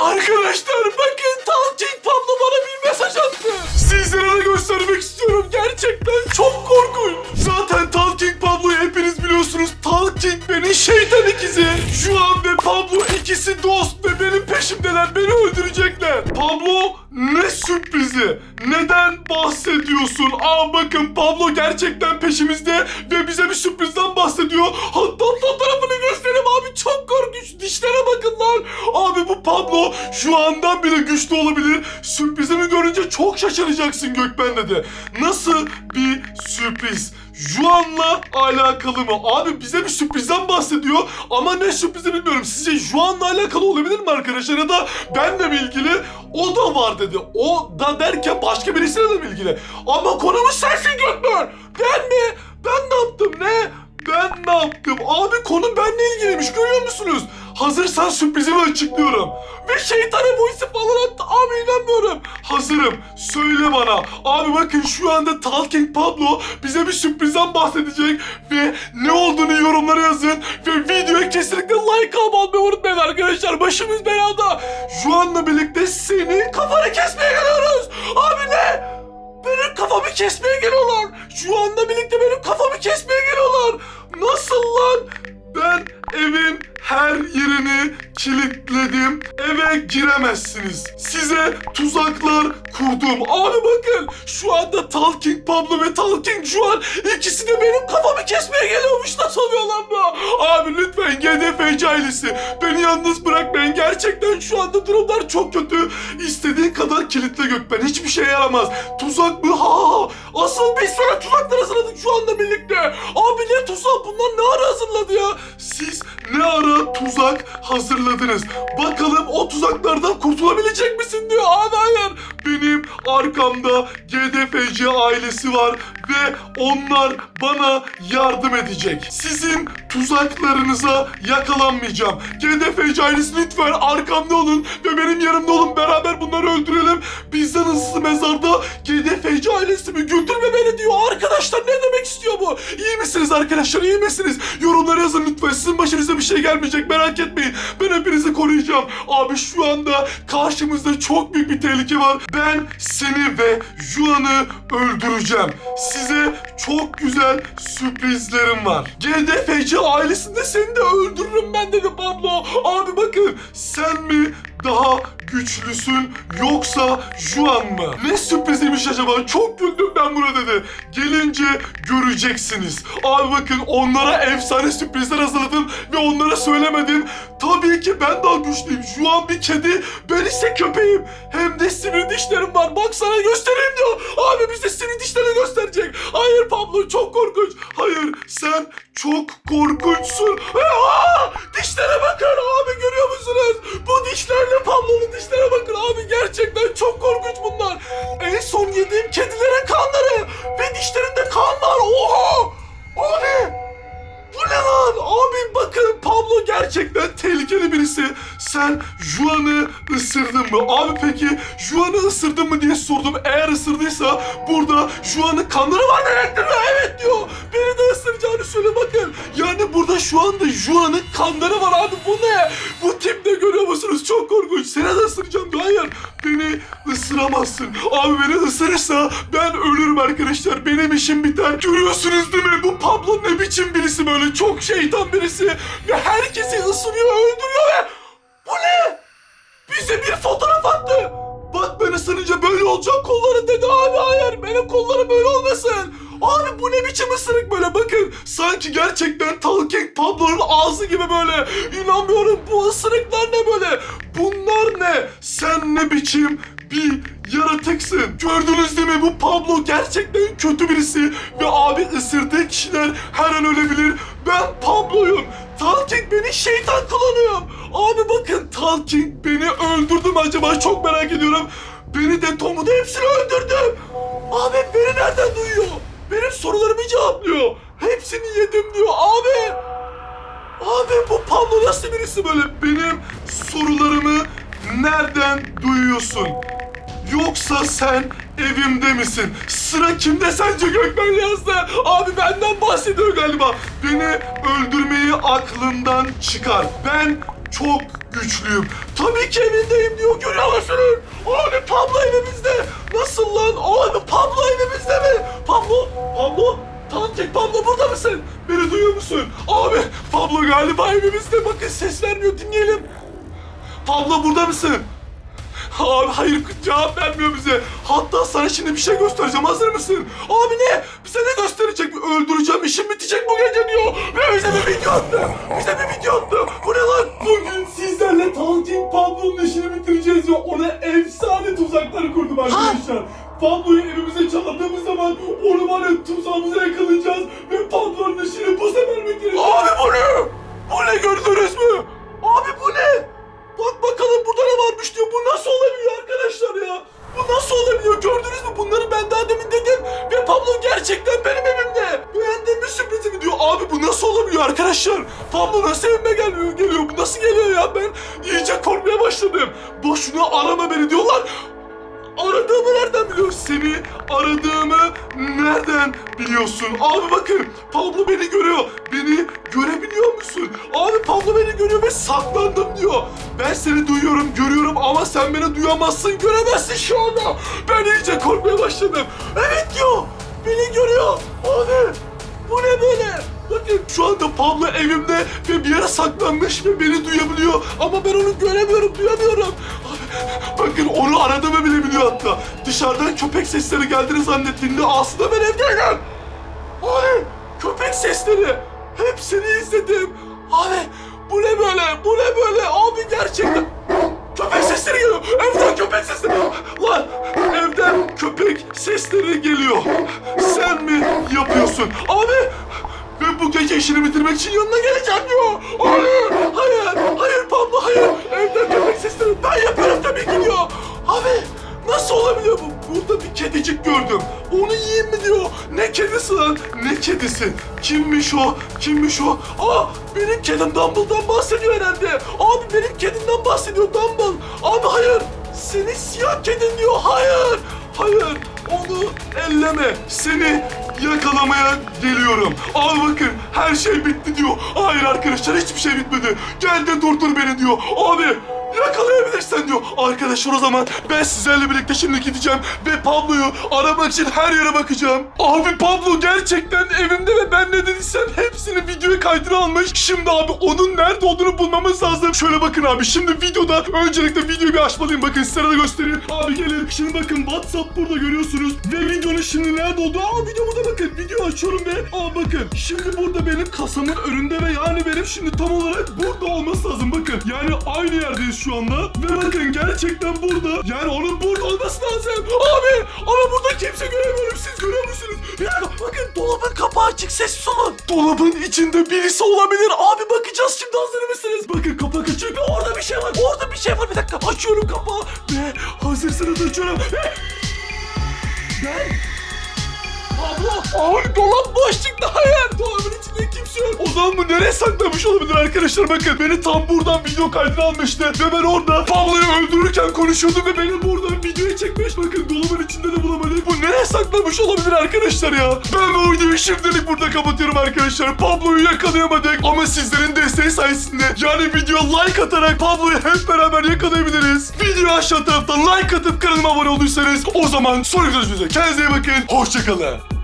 Arkadaşlar sürprizi? Neden bahsediyorsun? Aa bakın Pablo gerçekten peşimizde ve bize bir sürprizden bahsediyor. Hatta fotoğrafını göstereyim abi çok korkunç. Dişlere bakın lan. Abi bu Pablo şu andan bile güçlü olabilir. Sürprizimi görünce çok şaşıracaksın Gökben dedi. Nasıl bir sürpriz? Juan'la alakalı mı? Abi bize bir sürprizden bahsediyor ama ne sürprizi bilmiyorum. Sizce Juan'la alakalı olabilir mi arkadaşlar? Ya da benle mi ilgili? O da var dedi. O da derken başka birisiyle de ilgili? Ama konumuz sensin Gökmen. Ben mi? Ben ne yaptım ne? Ben ne yaptım? Abi konu benle ilgiliymiş görüyor musunuz? Hazırsan sürprizimi açıklıyorum. Ve şeytana bu isim falan attı. Abi inanmıyorum. Hazırım. Söyle bana. Abi bakın şu anda Talking Pablo bize bir sürprizden bahsedecek. Ve ne olduğunu yorumlara yazın. Ve videoya kesinlikle like almayı unutmayın arkadaşlar. Başımız belada. Şu anla birlikte senin kafanı kesmeye geliyoruz. Abi ne? Benim kafamı kesmeye geliyorlar. Şu anda birlikte benim kafamı kesmeye geliyorlar. Nasıl lan? Ben evin her yerini kilitledim. Eve giremezsiniz. Size tuzaklar kurdum. Abi bakın şu anda Talking Pablo ve Talking Juan ikisi de benim kafamı kesmeye geliyormuş. Nasıl oluyor lan bu? Abi lütfen GDFC ailesi beni yalnız bırakmayın. Gerçekten şu anda durumlar çok kötü. Kadar kilitle Gökben. Hiçbir şey yaramaz. Tuzak mı? Ha! Asıl biz sana tuzaklar hazırladık şu anda birlikte. Abi ne tuzak? Bunlar ne ara hazırladı ya? Siz ne ara tuzak hazırladınız? Bakalım o tuzaklardan kurtulabilecek misin diyor. Abi hayır. Benim arkamda GDFC ailesi var ve onlar bana yardım edecek. Sizin tuzaklarınıza yakalanmayacağım. GDFC ailesi lütfen arkamda olun ve benim yanımda gelmeyecek. Merak etmeyin. Ben hepinizi koruyacağım. Abi şu anda karşımızda çok büyük bir tehlike var. Ben seni ve Juan'ı öldüreceğim. Size çok güzel sürprizlerim var. GDFC ailesinde seni de öldürürüm ben dedi Pablo. Abi bakın sen mi daha güçlüsün yoksa Juan mı? Ne sürpriziymiş acaba? Çok güldüm ben buna dedi. Gelince göreceksiniz. Abi bakın onlara efsane sürprizler hazırladım ve onlara söylemedim. Tabii ki ben daha güçlüyüm. Juan bir kedi, ben ise köpeğim. Hem de sivri dişlerim var. Bak sana göstereyim diyor. Abi bize sivri dişlerini gösterecek. Hayır Pablo çok korkunç. Hayır sen çok korkunçsun. Aa, dişlere bakın abi görüyor dişlerle Pablo'nun dişlere bakın abi gerçekten çok korkunç bunlar. En son yediğim kedilerin kanları ve dişlerinde kan var. Oha! Abi! Bu ne lan? Abi bakın Pablo gerçekten tehlikeli birisi. Sen Juan'ı ısırdın mı? Abi peki Juan'ı ısırdın mı diye sordum. Eğer ısırdıysa burada Juan'ın kanları var demektir mi? Evet diyor. Beni de ısıracağını söyle bakın. Yani burada şu anda Juan'ın kanları var abi. Bu ne? Çok korkunç. Seni de ısıracağım. Hayır. Beni ısıramazsın. Abi beni ısırırsa ben ölürüm arkadaşlar. Benim işim biter. Görüyorsunuz değil mi? Bu Pablo ne biçim birisi böyle? Çok şeytan birisi. Ve herkesi ısırıyor, öldürüyor ve... Bu ne? Bize bir fotoğraf attı. Bak ben ısırınca böyle olacak kolları dedi abi hayır benim kollarım böyle olmasın. Abi bu ne biçim ısırık böyle bakın. Sanki gerçekten Talking Pablo'nun ağzı gibi böyle. İnanmıyorum bu ısırıklar ne böyle. Ne? Biçim bir yaratıksın. Gördünüz değil mi bu Pablo gerçekten kötü birisi. Ve abi ısırdığı kişiler her an ölebilir. Ben Pablo'yum. Talking beni şeytan kullanıyor. Abi bakın Talking beni öldürdü mü acaba çok merak ediyorum. Beni de Tom'u da hepsini öldürdü. Abi beni nereden duyuyor? Benim sorularımı cevaplıyor. Hepsini yedim diyor abi. Abi bu Pablo nasıl birisi böyle? Benim sorularımı nereden duyuyorsun? Yoksa sen evimde misin? Sıra kimde sence Gökmen yazdı? Abi benden bahsediyor galiba. Beni öldürmeyi aklından çıkar. Ben çok güçlüyüm. Tabii ki evindeyim diyor. Görüyor musunuz? Abi Pablo evimizde. Nasıl lan? Abi Pablo evimizde mi? Pablo, Pablo. Tantek Pablo burada mısın? Beni duyuyor musun? Abi Pablo galiba evimizde. Bakın ses vermiyor dinleyelim. Pablo burada mısın? Abi hayır cevap vermiyor bize. Hatta sana şimdi bir şey göstereceğim. Hazır mısın? Abi ne? Bize ne gösterecek? Pablo nasıl evime geliyor? geliyor? Bu nasıl geliyor ya? Ben iyice korkmaya başladım. Boşuna arama beni diyorlar. Aradığımı nereden biliyorsun? Seni aradığımı nereden biliyorsun? Abi bakın Pablo beni görüyor. Beni görebiliyor musun? Abi Pablo beni görüyor ve saklandım diyor. Ben seni duyuyorum, görüyorum ama sen beni duyamazsın, göremezsin şu anda. Ben iyice korkmaya başladım. Evet diyor. Beni görüyor. Abi bu ne böyle? Bakın şu anda Pablo evimde ve bir yere saklanmış ve beni duyabiliyor. Ama ben onu göremiyorum, duyamıyorum. Bakın onu aradığımı bile biliyor hatta. Dışarıdan köpek sesleri geldiğini zannettiğinde aslında ben evdeyim. Abi köpek sesleri. Hepsini izledim. Abi bu ne böyle, bu ne böyle? Abi gerçekten... Köpek sesleri geliyor. Evden köpek sesleri. Lan evden köpek sesleri geliyor. Sen mi yapıyorsun? Abi ben bu gece işini bitirmek için yanına geleceğim diyor. Hayır, hayır, hayır Pablo, hayır. Evden köpek sesleri ben yapıyorum tabii ki diyor. Abi nasıl olabiliyor bu? Burada bir kedicik gördüm. Onu yiyeyim mi diyor. Ne kedisi lan? Ne kedisi? Kimmiş o? Kimmiş o? Aa benim kedim Dumble'dan bahsediyor herhalde. Abi benim kedimden bahsediyor Dumble. Abi hayır. Senin siyah kedin diyor. Hayır. Hayır. Onu elleme. Seni yakalamaya geliyorum. Al bakın her şey bitti diyor. Hayır arkadaşlar hiçbir şey bitmedi. Gel de durdur beni diyor. Abi yakalayabilirsen diyor. Arkadaşlar o zaman ben sizlerle birlikte şimdi gideceğim ve Pablo'yu aramak için her yere bakacağım. Abi Pablo gerçekten evimde ve ben ne dediysem hepsini videoya kaydına almış. Şimdi abi onun nerede olduğunu bulmamız lazım. Şöyle bakın abi şimdi videoda öncelikle videoyu bir açmalıyım. Bakın size de göstereyim. Abi gelin şimdi bakın WhatsApp burada görüyorsunuz. Ve videonun şimdi nerede olduğu. Aa video burada bakın. Video açıyorum ve aa bakın. Şimdi burada benim kasamın önünde ve yani benim şimdi tam olarak burada olması lazım. Bakın yani aynı yerdeyiz şu anda. Ve bakın gerçekten burada. Yani onun burada olması lazım. Abi ama burada kimse göremiyorum. Siz görüyor musunuz? Bir dakika bakın dolabın kapağı açık sessiz olun. Dolabın içinde birisi olabilir. Abi bakacağız şimdi hazır mısınız? Bakın kapak açık ve orada bir şey var. Orada bir şey var. Bir dakika açıyorum kapağı ve hazırsınız açıyorum. Ben Abla! Abi dolap boş çıktı hayır. Kimse yok. O zaman bu nereye saklamış olabilir arkadaşlar bakın. Beni tam buradan video kaydına almıştı. Ve ben orada Pablo'yu öldürürken konuşuyordum ve beni buradan videoya çekmiş. Bakın dolabın içinde de bulamadık. Bu nereye saklamış olabilir arkadaşlar ya? Ben bu videoyu şimdilik burada kapatıyorum arkadaşlar. Pablo'yu yakalayamadık. Ama sizlerin desteği sayesinde yani video like atarak Pablo'yu hep beraber yakalayabiliriz. Video aşağı taraftan like atıp kanalıma abone olduysanız o zaman sonraki görüşmek. Kendinize iyi bakın. Hoşçakalın.